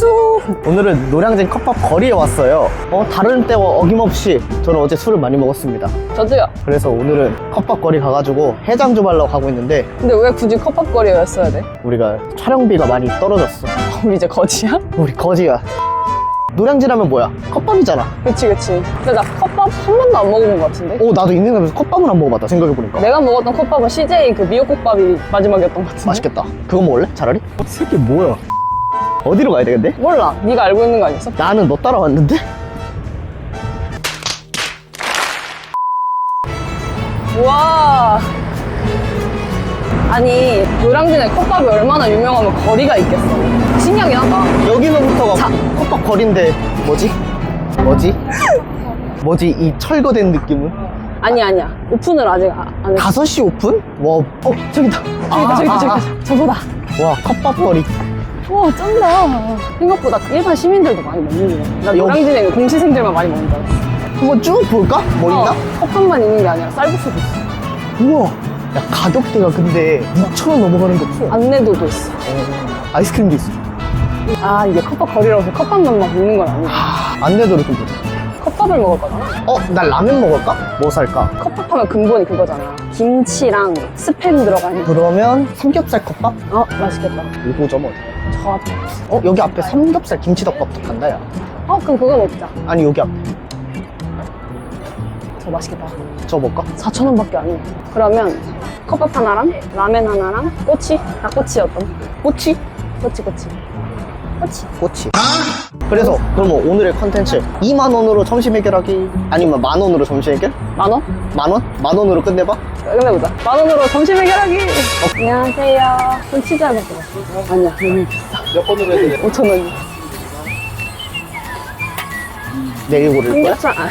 안녕하세요. 오늘은 노량진 컵밥 거리에 왔어요. 어, 다른 때와 어김없이 저는 어제 술을 많이 먹었습니다. 저도요. 그래서 오늘은 컵밥 거리 가가지고 해장 좀 하려고 가고 있는데 근데 왜 굳이 컵밥거리였어야 돼? 우리가 촬영비가 많이 떨어졌어. 우리 이제 거지야? 우리 거지야. 노량진 하면 뭐야? 컵밥이잖아. 그치 그치. 근데 나 컵밥 한 번도 안 먹어본 것 같은데? 오, 나도 있는 데서 컵밥은 안 먹어봤다, 생각해보니까. 내가 먹었던 컵밥은 CJ 그 미역국밥이 마지막이었던 것 같은데? 맛있겠다. 그거 먹을래? 차라리? 이 새끼 뭐야? 어디로 가야 되겠데? 몰라. 네가 알고 있는 거 아니었어? 나는 너 따라왔는데? 우와. 아니 노량진에 컵밥이 얼마나 유명하면 거리가 있겠어. 신기하긴 하다. 여기서부터가 자. 컵밥 거리인데 뭐지? 뭐지? 뭐지? 이 철거된 느낌은? 아니 아니야. 오픈을 아직 아- 안 했어. 5시 오픈? 와, 어, 저기다. 저기다 아, 저기다 아, 저기다. 저거다. 와, 컵밥 거리. 와 쩐다. 생각보다 일반 시민들도 많이 먹는구나. 나 여기- 노량진에 있는 공시생들만 많이 먹는 줄 알았어. 한번 쭉 볼까? 뭐 있나? 어, 컵밥만 있는 게 아니라 쌀국수도 있어. 우와. 야, 가격대가 근데 6,000원 넘어가는 게 없어. 안내도도 있어. 아이스크림도 있어. 아 이게 컵밥 거리라고 해서 컵밥만 막 먹는 건 아니야. 안내도를 좀 보자. 컵밥을 먹을 거잖아. 어, 나 라면 먹을까? 뭐 살까? 컵밥 하면 근본이 그거잖아. 김치랑 스팸 들어가 있는. 그러면 삼겹살 컵밥? 어 맛있겠다. 5점 어디? 저 앞에. 어, 여기 앞에 삼겹살 김치덮밥도 간다, 야. 어 그럼 그거 먹자. 아니, 여기 앞에. 저 맛있겠다. 저 먹을까? 4천 원밖에 안 해. 그러면 컵밥 하나랑 라멘 하나랑 꼬치? 닭꼬치였던. 꼬치? 꼬치 꼬치. 꼬치. 꼬치. 그래서 그러면 오늘의 컨텐츠 2만 원으로 점심 해결하기 아니면 만 원으로 점심 해결? 만 원? 만 원? 만 원으로 끝내봐? 끝내보자. 만 원으로 점심 해결하기. 안녕하세요. 좀 치즈 할 먹고 왔어. 아니야, 너무 비싸. 몇 번으로 해야 5천 원이. 내일 고를 거야? 삼겹살, 아.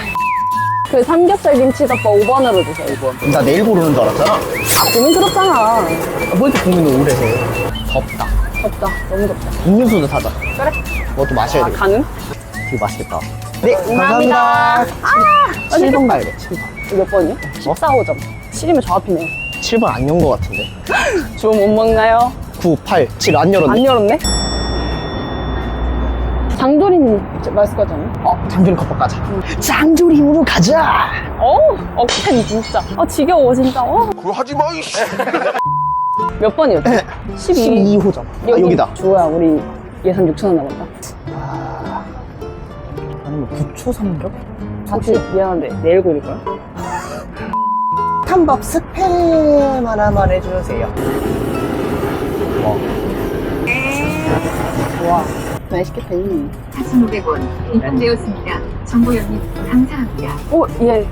그 삼겹살 김치덮밥 5번으로 주세요, 5번. 나 내일 고르는 줄 알았잖아. 아, 고민스럽잖아. 아, 뭐 이렇게 고민을 오래 해? 덥다. 덥다. 너무 덥다. 음료수도 사자. 그래? 그것도 마셔야 아, 돼. 가능? 되게 맛있겠다. 네, 감사합니다. 감사합니다. 아, 7번 가야 돼, 7번. 이거 몇 번이요? 14, 5점. 7이면 저 앞이네. 7번 안 연 거 같은데. 주문 못 먹나요? 9, 8, 7 안 열었네. 안 열었네? 장조림 맛있을 것 같지 않아? 어, 장조림 컵밥 가자. 장조림으로 가자. 어, 억텐 진짜. 아, 지겨워, 진짜. 어. 그거 하지 마, 이씨. 몇 번이었지? 12. 12호점. 아, 여기다. 주호야, 우리 예산 6천 원 남았다. 아니면 부초 삼겹? 사실 미안한데 내일 고를 거야? 탄밥 스팸 하나만 해주세요. 와, 맛있겠다. 4,500원 입금되었습니다. 정보 연립 감사합니다. 오, 예.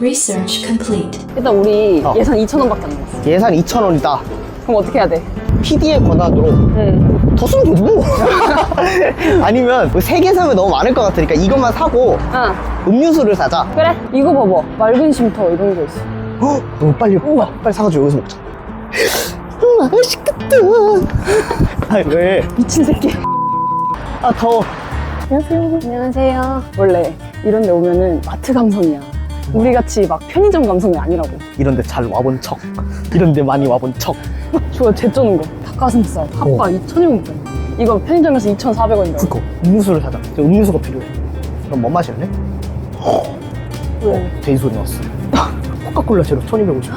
Research complete. 일단 우리 어. 예산 2천 원밖에 안 남았어. 예산 2,000원이다. 그럼 어떻게 해야 돼? PD의 권한으로 응. 더 쓰면 되지 뭐. 아니면 세 개 사면 너무 많을 것 같으니까 이것만 사고 아, 음료수를 사자. 그래. 이거 봐봐. 맑은 쉼터 이런 거 있어. 헉, 너무 빨리 우와 빨리 사가지고 여기서 먹자. 음, 맛있겠다. 아 왜? 미친 새끼. 아 더워. 안녕하세요. 안녕하세요. 원래 이런 데 오면은 마트 감성이야. 우리 같이 막 편의점 감성이 아니라고. 이런데 잘 와본 척. 이런데 많이 와본 척. 좋아, 제 쪼는 거. 닭가슴살. 핫바 2,000원. 이거 편의점에서 2,400원이라고. 그거 음료수를 사자. 저 음료수가 필요해. 그럼 뭐 마실래? 왜? 돼지 소리 났어. 코카콜라 제로 1250.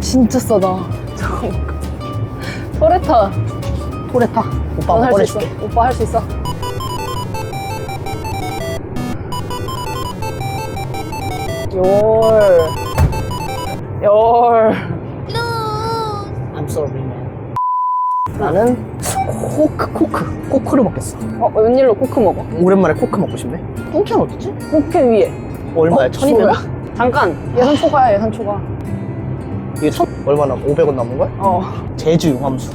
진짜 싸다. 잠깐만. 토레타. 토레타. 오빠 한번 할수 있어. 꺼내줄게. 오빠 할 수 있어. 열. 열. I'm sorry man. 나는 코크 코크 코크를 먹겠어. 어, 웬일로 코크 먹어? 오랜만에 코크 먹고 싶네. 똥캔 어디지? 코크 위에. 얼마야? 어, 1200원? 잠깐. 예산 초과야, 예산 초과. 이게 천 얼마나 500원 남은 거야? 어. 제주 용암수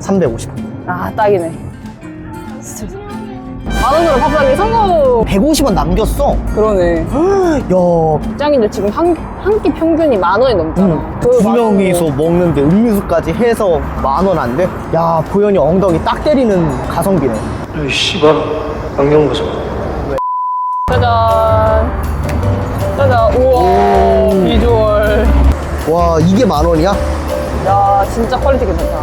350원. 아, 딱이네. 진짜. 만 원으로 밥 사기 성공! 150원 남겼어. 그러네. 야, 짱인데 지금 한, 한 끼 평균이 만 원이 넘잖아. 그 두만 원으로. 명이서 먹는데 음료수까지 해서 만 원 안 돼? 야, 보현이 엉덩이 딱 때리는 가성비네. 이 씨발 안경 벗어 짜잔. 짜잔. 우와. 와, 이게 만 원이야? 야, 진짜 퀄리티 괜찮다.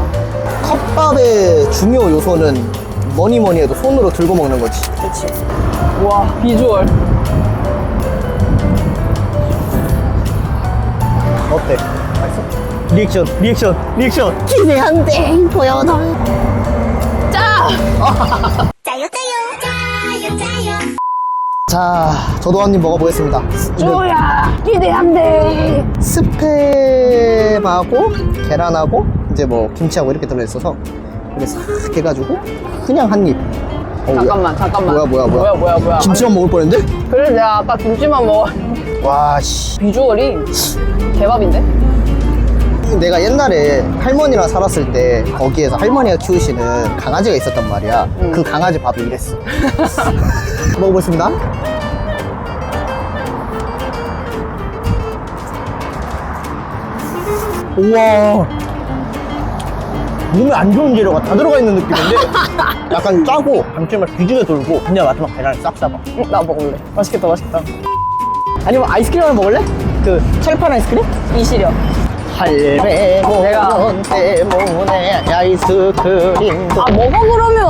컵 솥밥의 중요 요소는 뭐니 뭐니 해도 손으로 들고 먹는 거지. 그렇지. 와 비주얼. 어때? 맛있어? 리액션, 리액션, 리액션. 기대한데 보여줘. 짜. 자, 저도 한 입 먹어보겠습니다. 쪼야 기대한데. 스팸하고 계란하고 이제 뭐 김치하고 이렇게 들어있어서 이렇게 싹 해가지고 그냥 한 입. 어우, 잠깐만 잠깐만. 뭐야, 뭐야, 뭐야. 뭐야 뭐야 뭐야. 김치만 먹을 뻔했는데? 그래 내가 아까 김치만 먹어. 와, 씨. 비주얼이 개밥인데? 내가 옛날에 할머니랑 살았을 때 거기에서 할머니가 키우시는 강아지가 있었단 말이야. 음. 그 강아지 밥이 이랬어. 먹어보겠습니다. 우와. 몸에 안 좋은 재료가 다 들어가 있는 느낌인데 약간 짜고 감칠맛 뒤지게 돌고 근데 마지막 계란이 싹 싸봐. 응, 나 먹을래. 맛있겠다 맛있겠다. 아니면 아이스크림 하나 먹을래? 그 철판 아이스크림? 이시려. 모는 때문에 아이스크림 아 먹어 그러면.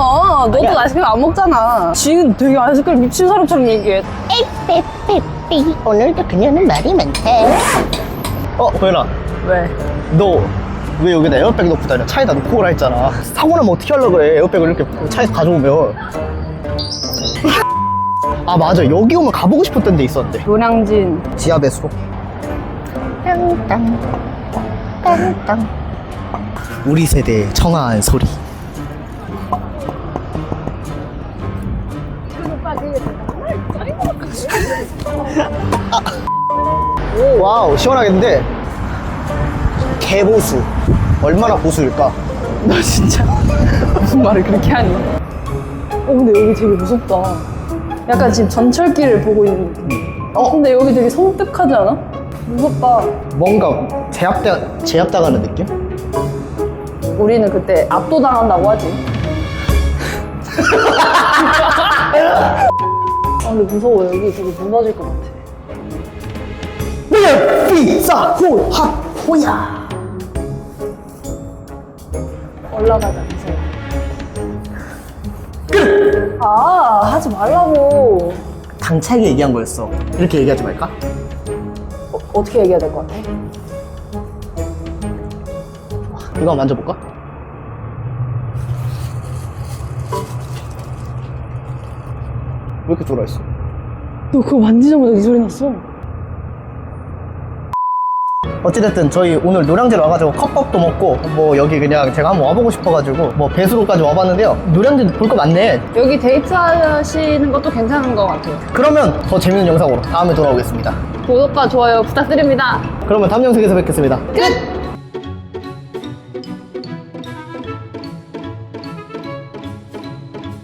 너도 아이스크림 안 먹잖아. 지금 되게 아이스크림 미친 사람처럼 얘기해. 삐삐삐삐 오늘도 그녀는 말이 많다 어 도현아. 왜? 너 왜 여기다 에어백 넣고 다녀? 차에다 놓고 오라 했잖아. 사고 나면 어떻게 하려고 그래? 에어백을 이렇게 차에서 가져오면. 아 맞아. 여기 오면 가보고 싶었던 데 있었는데. 노량진. 지하 배수로 땅땅 땅땅 우리 세대의 청아한 소리 아. 와우 시원하겠는데 개보수 얼마나 보수일까 너 진짜 무슨 말을 그렇게 하니? 어 근데 여기 되게 무섭다. 약간 지금 전철길을 보고 있는 느낌. 어? 근데 여기 되게 섬뜩하지 않아? 무섭다. 뭔가 제압당, 제압당하는 느낌? 우리는 그때 압도당한다고 하지. 아 근데 무서워 여기 되게 무너질 것 같아. 네, 비싸 호하 호야 올라가자 무서워. 아 하지 말라고. 당차게 얘기한 거였어 이렇게 얘기하지 말까? 어, 어떻게 얘기해야 될 것 같아? 이거 한번 만져볼까? 왜 이렇게 졸아있어? 너 그거 만지자마자 이 소리 났어. 어찌됐든 저희 오늘 노량진 와가지고 컵밥도 먹고 뭐 여기 그냥 제가 한번 와보고 싶어가지고 뭐 배수로까지 와봤는데요 노량진 볼 거 많네 여기 데이트 하시는 것도 괜찮은 것 같아요. 그러면 더 재밌는 영상으로 다음에 돌아오겠습니다 구독과 좋아요 부탁드립니다. 그러면 다음 영상에서 뵙겠습니다 끝!